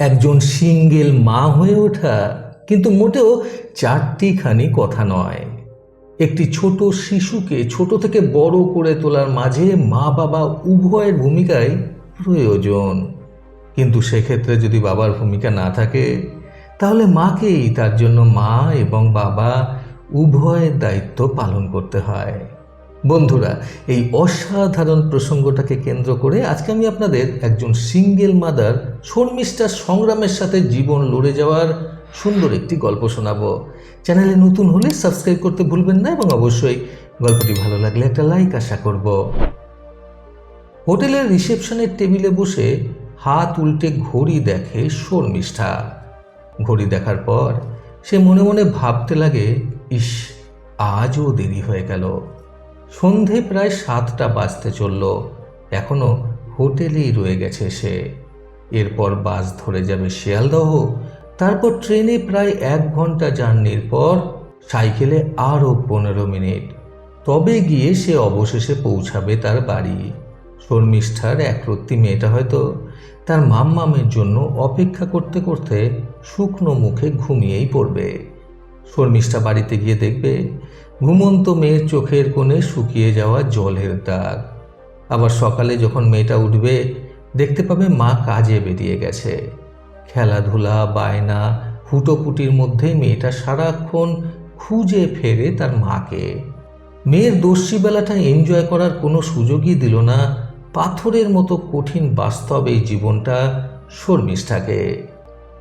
একজন সিঙ্গেল মা হয়ে ওঠা কিন্তু মোটেও চারটিখানি কথা নয়। একটি ছোট শিশুকে ছোট থেকে বড় করে তোলার মাঝে মা বাবা উভয়ের ভূমিকাই প্রয়োজন। কিন্তু সেক্ষেত্রে যদি বাবার ভূমিকা না থাকে, তাহলে মাকেই তার জন্য মা এবং বাবা উভয়ের দায়িত্ব পালন করতে হয়। বন্ধুরা, এই অসাধারণ প্রসঙ্গটাকে কেন্দ্র করে আজকে আমি আপনাদের একজন সিঙ্গেল মাদার শর্মিষ্ঠার সংগ্রামের সাথে জীবন লড়ে যাওয়ার সুন্দর একটি গল্প শোনাবো। চ্যানেলে নতুন হলে সাবস্ক্রাইব করতে ভুলবেন না এবং অবশ্যই গল্পটি ভালো লাগলে একটা লাইক আশা করব। হোটেলের রিসেপশনের টেবিলে বসে হাত উল্টে ঘড়ি দেখে শর্মিষ্ঠা। ঘড়ি দেখার পর সে মনে মনে ভাবতে লাগে, ইস, আজও দেরি হয়ে গেল। সন্ধে প্রায় সাতটা বাজতে চলল। এখনও হোটেলেই রয়ে গেছে সে। এরপর বাস ধরে যাবে শিয়ালদহ। তারপর ট্রেনে প্রায় এক ঘণ্টা জার্নির পর সাইকেলে আরও পনেরো মিনিট। তবে গিয়ে সে অবশেষে পৌঁছাবে তার বাড়ি। শর্মিষ্ঠার একরত্তি মেয়েটা হয়তো তার মাম্মামের জন্য অপেক্ষা করতে করতে শুকনো মুখে ঘুমিয়েই পড়বে। শর্মিষ্ঠা বাড়িতে গিয়ে দেখবে ঘুমন্ত মেয়ের চোখের কোণে শুকিয়ে যাওয়া জলের দাগ। আবার সকালে যখন মেয়েটা উঠবে, দেখতে পাবে মা কাজে বেরিয়ে গেছে। খেলাধুলা, বায়না, ফুটোপুটির মধ্যে মেয়েটা সারাক্ষণ খুঁজে ফেরে তার মাকে। মেয়ের দস্যি বেলাটা এনজয় করার কোনো সুযোগই দিল না। পাথরের মতো কঠিন বাস্তব এই জীবনটা শর্মিষ্ঠাকে।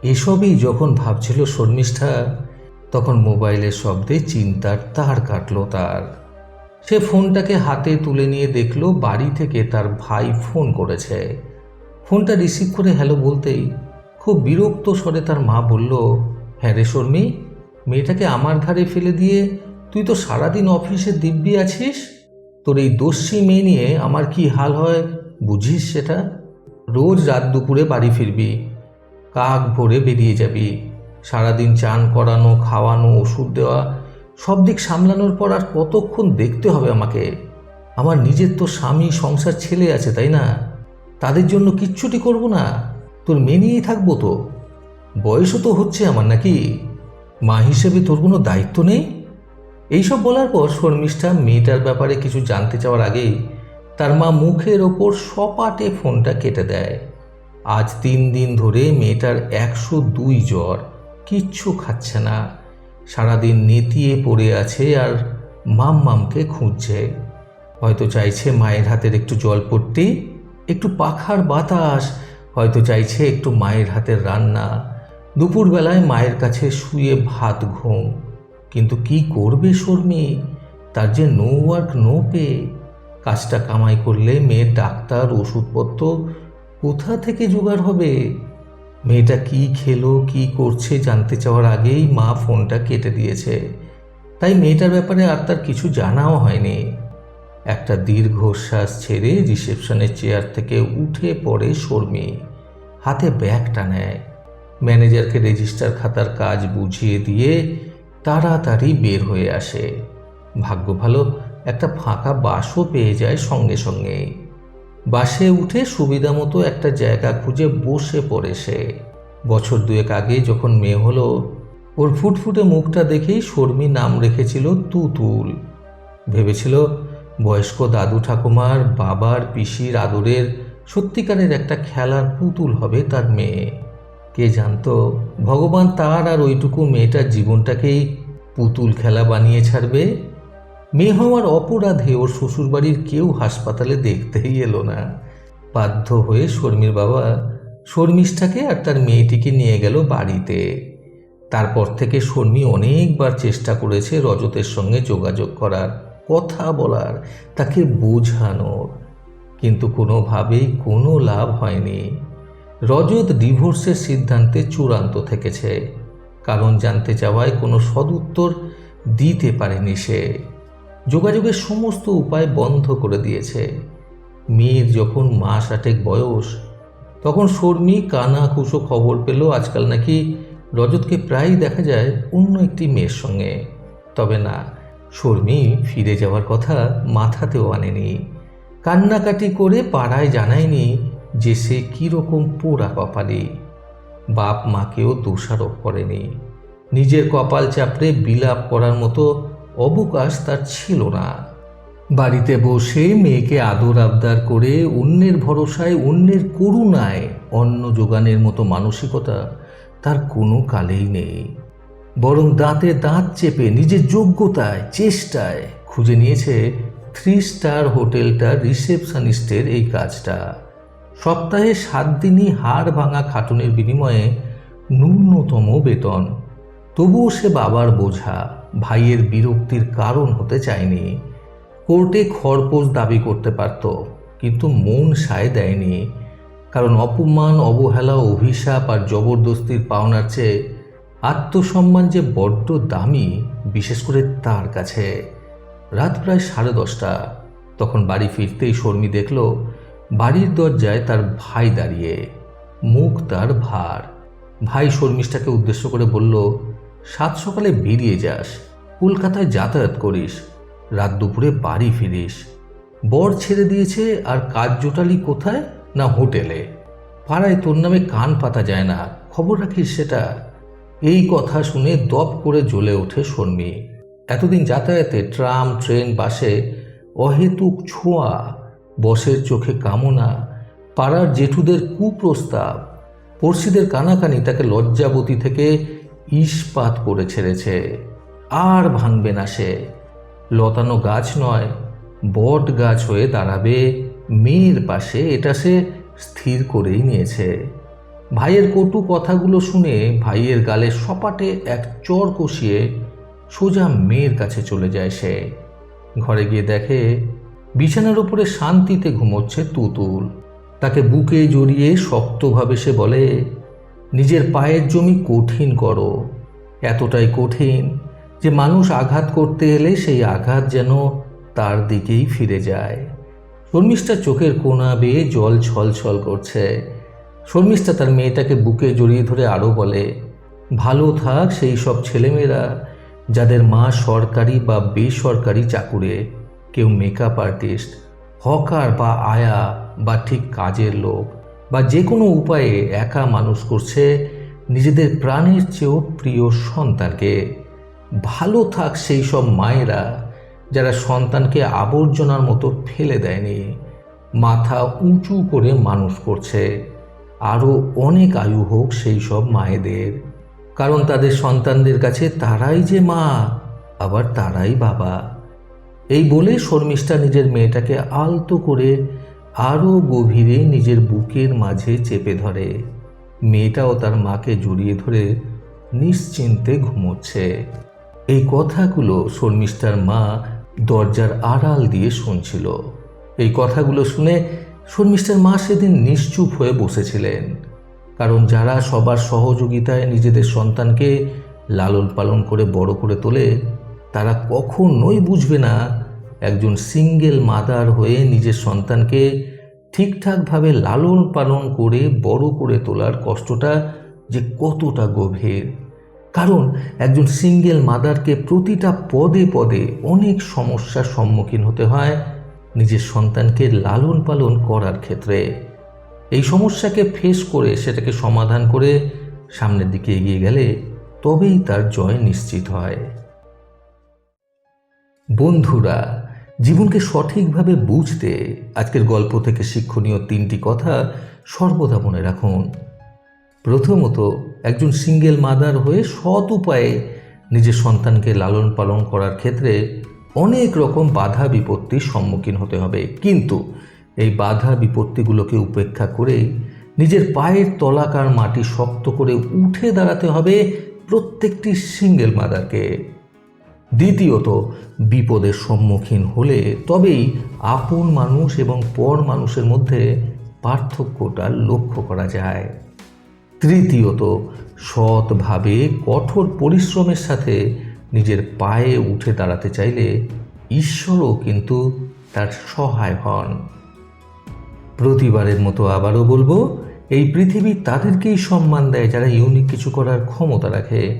এসবই যখন ভাবছিল শর্মিষ্ঠা তখন মোবাইলের শব্দে চিন্তার তার কাটলো তার। সে ফোনটাকে হাতে তুলে নিয়ে দেখল বাড়ি থেকে তার ভাই ফোন করেছে। ফোনটা রিসিভ করে হ্যালো বলতেই খুব বিরক্ত স্বরে তার মা বলল হ্যাঁ রে শর্মি, মেয়েটাকে আমার ঘাড়ে ফেলে দিয়ে তুই তো সারাদিন অফিসে দিব্যি আছিস? তোর এই দস্যি মেয়ে নিয়ে আমার কি হাল হয় বুঝিস সেটা? রোজ রাত দুপুরে বাড়ি ফিরবি, কাক ভরে বেরিয়ে যাবি। সারাদিন চান করানো, খাওয়ানো, ওষুধ দেওয়া, সব দিক সামলানোর পর আর কতক্ষণ দেখতে হবে আমাকে? আমার নিজের তো স্বামী, সংসার ছেলে আছে, তাই না? তাদের জন্য কিচ্ছুটি করব না। তোর মেয়ে নিয়েই থাকব তো। বয়সও তো হচ্ছে আমার নাকি। মা হিসেবে তোর কোনো দায়িত্ব নেই? এইসব বলার পর শর্মিষ্ঠা মেয়েটার ব্যাপারে কিছু জানতে চাওয়ার আগেই তার মা মুখের ওপর সপাটে ফোনটা কেটে দেয়। আজ তিন দিন ধরে মেয়েটার একশো দুই জ্বর। কিচ্ছু খাচ্ছে না। সারাদিন নেতিয়ে পড়ে আছে আর মাম মামকে খুঁজছে। হয়তো চাইছে মায়ের হাতের একটু জল পড়তে একটু পাখার বাতাস, হয়তো চাইছে একটু মায়ের হাতের রান্না। দুপুরবেলায় মায়ের কাছে শুয়ে ভাত, ঘুম। কিন্তু কি করবে শর্মি? তার যে নো ওয়ার্ক, নো পে। কাজটা কামাই করলে মেয়ের ডাক্তার, ওষুধপত্র কোথা থেকে জোগাড় হবে? মেয়েটা কি খেলো, কি করছে জানতে চাওয়ার আগেই মা ফোনটা কেটে দিয়েছে। তাই মেয়েটার ব্যাপারে আর তার কিছু জানাও হয়নি। একটা দীর্ঘশ্বাস ছেড়ে রিসেপশনের চেয়ার থেকে উঠে পড়ে শর্মি। হাতে ব্যাগটা নেয়। ম্যানেজারকে রেজিস্টার খাতার কাজ বুঝিয়ে দিয়ে তাড়াতাড়ি বের হয়ে আসে। ভাগ্য ভালো একটা ফাঁকা বাসও পেয়ে যায় সঙ্গে সঙ্গে বাসে উঠে সুবিধা মতো একটা জায়গা খুঁজে বসে পড়ে সে। বছর দুয়েক আগে যখন মেয়ে হলো, ওর ফুটফুটে মুখটা দেখেই শর্মী নাম রেখেছিল তুতুল। ভেবেছিল বয়স্ক দাদু ঠাকুমার বাবার পিসির আদরের সত্যিকারের একটা খেলার পুতুল হবে তার মেয়ে। কে জানতো, ভগবান তার আর ওইটুকু মেয়েটার জীবনটাকেই পুতুল খেলা বানিয়ে ছাড়বে মেয়ে হওয়ার অপরাধে ওর শ্বশুরবাড়ির কেউ হাসপাতালে দেখতেই এলো না। বাধ্য হয়ে শর্মির বাবা শর্মিষ্ঠাকে আর তার মেয়েটিকে নিয়ে গেল বাড়িতে। তারপর থেকে শর্মি অনেকবার চেষ্টা করেছে রজতের সঙ্গে যোগাযোগ করার, কথা বলার, তাকে বোঝানোর। কিন্তু কোনোভাবেই কোনো লাভ হয়নি। রজত ডিভোর্সের সিদ্ধান্তে চূড়ান্ত থেকেছে। কারণ জানতে চাওয়ায় কোনো সদুত্তর দিতে পারেনি সে। যোগাযোগের সমস্ত উপায় বন্ধ করে দিয়েছে। মেয়ের যখন মাস আটেক বয়স, তখন শর্মি কানা কুশো খবর পেল আজকাল নাকি রজতকে প্রায়ই দেখা যায় অন্য একটি মেয়ের সঙ্গে। তবে না, শর্মি ফিরে যাওয়ার কথা মাথাতেও আনেনি। কান্নাকাটি করে পাড়ায় জানায়নি যে সে কীরকম পোড়া কপালি। বাপ মাকেও দোষারোপ করেনি। নিজের কপাল চাপড়ে বিলাপ করার মতো অবকাশ তার ছিল না। বাড়িতে বসে মেয়েকে আদর আবদার করে অন্যের ভরসায়, অন্যের করুণায় অন্ন যোগানের মতো মানসিকতা তার কোনো কালেই নেই। বরং দাঁতে দাঁত চেপে নিজের যোগ্যতায়, চেষ্টায় খুঁজে নিয়েছে থ্রি স্টার হোটেলটার রিসেপশনিস্টের এই কাজটা। সপ্তাহে সাত দিনই হাড় ভাঙা খাটুনের বিনিময়ে ন্যূনতম বেতন। তবুও সে বাবার বোঝা ভাইয়ের বিরক্তির কারণ হতে চায়নি। কোর্টে খরপোশ দাবি করতে পারত, কিন্তু মন সায় দেয়নি। কারণ অপমান, অবহেলা, অভিশাপ আর জবরদস্তির পাওনার চেয়ে আত্মসম্মান যে বড্ড দামি, বিশেষ করে তার কাছে। রাত প্রায় সাড়ে দশটা। তখন বাড়ি ফিরতেই শর্মী দেখল, বাড়ির দরজায় তার ভাই দাঁড়িয়ে। মুখ তার ভার। ভাই শর্মিষ্ঠাকে উদ্দেশ্য করে বলল সাত সকালে বেরিয়ে যাস, কলকাতায় যাতায়াত করিস, রাত দুপুরে বাড়ি ফিরিস। বর ছেড়ে দিয়েছে আর কাজ জোটালি কোথায় না হোটেলে। পাড়ায় তোর নামে কান পাতা যায় না, খবর রাখিস সেটা। এই কথা শুনে দপ করে জ্বলে ওঠে শর্মী। এতদিন যাতায়াতে ট্রাম, ট্রেন, বাসে অহেতুক ছোঁয়া, বসের চোখে কামনা, পাড়ার জেঠুদের কুপ্রস্তাব, পড়শিদের কানাকানি তাকে লজ্জাবতী থেকে ইস্পাত করে ছেড়েছে। আর ভাঙবে না সে। লতানো গাছ নয়, বট গাছ হয়ে দাঁড়াবে। মেয়ের পাশে এটা সে স্থির করেই নিয়েছে। ভাইয়ের কটু কথাগুলো শুনে ভাইয়ের গালে সপাটে এক চর কষিয়ে সোজা মেয়ের কাছে চলে যায় সে। ঘরে গিয়ে দেখে বিছানার উপরে শান্তিতে ঘুমোচ্ছে তুতুল। তাকে বুকে জড়িয়ে শক্তভাবে সে বলে নিজের পায়ের জমি কঠিন করো। এতটাই কঠিন যে মানুষ আঘাত করতে এলে সেই আঘাত যেন তার দিকেই ফিরে যায়। শর্মিষ্ঠা চোখের কোনা বেয়ে জল ছলছল করছে। শর্মিষ্ঠা তার মেয়েটাকে বুকে জড়িয়ে ধরে আরও বলে, ভালো থাক সেই সব ছেলেমেয়েরা যাদের মা সরকারি বা বেসরকারি চাকুরে, কেউ মেকআপ আর্টিস্ট হকার বা আয়া বা ঠিক কাজের লোক। বা যে কোনো উপায়ে একা মানুষ করছে, নিজেদের প্রাণের চেয়েও প্রিয় সন্তানকে। ভালো থাক সেই সব মায়েরা যারা সন্তানকে আবর্জনার মতো ফেলে দেয়নি। মাথা উঁচু করে মানুষ করছে। আরও অনেক আয়ু হোক সেই সব মায়েদের। কারণ তাদের সন্তানদের কাছে তারাই যে মা, আবার তারাই বাবা। এই বলে শর্মিষ্ঠা নিজের মেয়েটাকে আলতো করে আরও গভীরে নিজের বুকের মাঝে চেপে ধরে। মেয়েটাও তার মাকে জড়িয়ে ধরে নিশ্চিন্তে ঘুমোচ্ছে। এই কথাগুলো শর্মিষ্ঠার মা দরজার আড়াল দিয়ে শুনছিল। এই কথাগুলো শুনে শর্মিষ্ঠার মা সেদিন নিশ্চুপ হয়ে বসেছিলেন। কারণ যারা সবার সহযোগিতায় নিজেদের সন্তানকে লালন পালন করে বড় করে তোলে, তারা কখনোই বুঝবে না একজন সিঙ্গেল মাদার হয়ে নিজের সন্তানকে ঠিকঠাকভাবে লালন পালন করে বড় করে তোলার কষ্টটা যে কতটা গভীর। কারণ একজন সিঙ্গেল মাদারকে প্রতিটা পদে পদে অনেক সমস্যার সম্মুখীন হতে হয় নিজের সন্তানকে লালন পালন করার ক্ষেত্রে। এই সমস্যাকে ফেস করে সেটাকে সমাধান করে সামনের দিকে এগিয়ে গেলে তবেই তার জয় নিশ্চিত হয়। বন্ধুরা জীবনকে সঠিকভাবে বুঝতে আজকের গল্প থেকে শিক্ষণীয় তিনটি কথা সর্বদা মনে রাখুন। প্রথমত, একজন সিঙ্গেল মাদার হয়ে সৎ উপায়ে নিজের সন্তানকে লালন পালন করার ক্ষেত্রে অনেক রকম বাধা বিপত্তির সম্মুখীন হতে হবে। কিন্তু এই বাধা বিপত্তিগুলোকে উপেক্ষা করে নিজের পায়ের তলাকার মাটি শক্ত করে উঠে দাঁড়াতে হবে প্রত্যেকটি সিঙ্গেল মাদারকে। দ্বিতীয়ত, বিপদের সম্মুখীন হলে তবেই আপন মানুষ এবং পর মানুষের মধ্যে পার্থক্যটা লক্ষ্য করা যায়। তৃতীয়ত, সৎভাবে কঠোর পরিশ্রমের সাথে নিজের পায়ে উঠে দাঁড়াতে চাইলে ঈশ্বরও কিন্তু তার সহায় হন। প্রতিবারের মতো আবারও বলব, এই পৃথিবী তাদেরকেই সম্মান দেয় যারা ইউনিক কিছু করার ক্ষমতা রাখে।